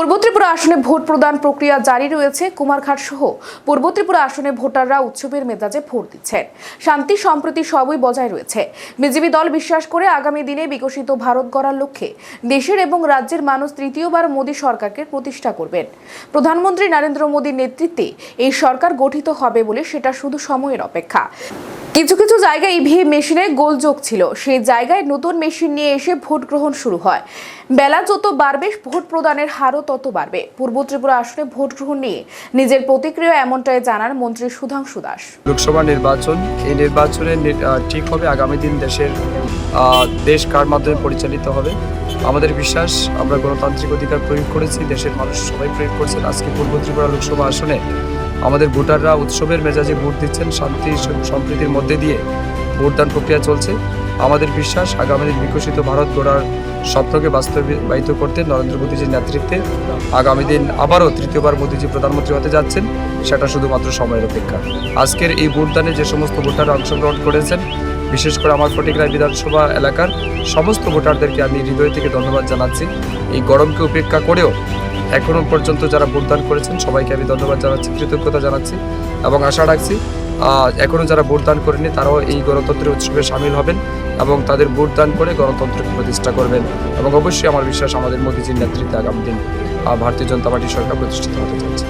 পূর্ব ত্রিপুরা আসনে ভোট প্রদান প্রক্রিয়া জারি রয়েছে। কুমারঘাট সহ পূর্ব ত্রিপুরা আসনে ভোটাররা উৎসবের মেজাজে ভোট দিচ্ছেন। শান্তি সম্প্রতি সবই বজায় রয়েছে। বিজেপি দল বিশ্বাস করে আগামী দিনে বিকশিত ভারত গড়ার লক্ষ্যে দেশের এবং রাজ্যের মানুষ তৃতীয়বার মোদী সরকারকে প্রতিষ্ঠা করবেন। প্রধানমন্ত্রী নরেন্দ্র মোদীর নেতৃত্বে এই সরকার গঠিত হবে বলে সেটা শুধু সময়ের অপেক্ষা। কিছু কিছু জায়গায় ইভিএম মেশিনে গোলযোগ ছিল। সেই জায়গায় নতুন মেশিন নিয়ে এসে ভোট গ্রহণ শুরু হয়। বেলা যত বাড়বে, ভোট প্রদানের হারও তত বাড়বে। পূর্ব ত্রিপুরা আসনে ভোট গ্রহণ নিয়ে নিজের প্রতিক্রিয়া এমনটাই জানান মন্ত্রী সুধাংশু দাস। লোকসভা নির্বাচন, এই নির্বাচনে ঠিক হবে আগামী দিন দেশের দেশ কার মাধ্যমে পরিচালিত হবে? আমাদের বিশ্বাস, আমরা গণতান্ত্রিক অধিকার প্রয়োগ করেছি, দেশের মানুষ সবাই প্রয়োগ করছেন। আজকে পূর্ব ত্রিপুরা লোকসভা আসনে আমাদের ভোটাররা উৎসবের মেজাজে ভোট দিচ্ছেন, শান্তি, সম্প্রীতির মধ্যে দিয়ে ভোটদান প্রক্রিয়া চলছে। আমাদের বিশ্বাস আগামী দিন বিকশিত ভারত গড়ার স্বপ্নকে বাস্তবায়িত করতে নরেন্দ্র মোদীজির নেতৃত্বে আগামী দিন আবারও তৃতীয়বার মোদীজি প্রধানমন্ত্রী হতে যাচ্ছেন, সেটা শুধুমাত্র সময়ের অপেক্ষা। আজকের এই ভোটদানে যে সমস্ত ভোটাররা অংশগ্রহণ করেছেন, বিশেষ করে আমার ফটিকরায় বিধানসভা এলাকার সমস্ত ভোটারদেরকে আমি হৃদয় থেকে ধন্যবাদ জানাচ্ছি। এই গরমকে উপেক্ষা করেও এখনও পর্যন্ত যারা ভোটদান করেছেন, সবাইকে আমি ধন্যবাদ জানাচ্ছি, কৃতজ্ঞতা জানাচ্ছি এবং আশা রাখছি এখনও যারা ভোটদান করেনি তারাও এই গণতন্ত্রের উৎসবে সামিল হবেন এবং তাদের ভোটদান করে গণতন্ত্রকে প্রতিষ্ঠা করবেন এবং অবশ্যই আমার বিশ্বাস আমাদের মোদীজির নেতৃত্বে আগামী দিন ভারতীয় জনতা পার্টি সরকার প্রতিষ্ঠিত হতে যাচ্ছে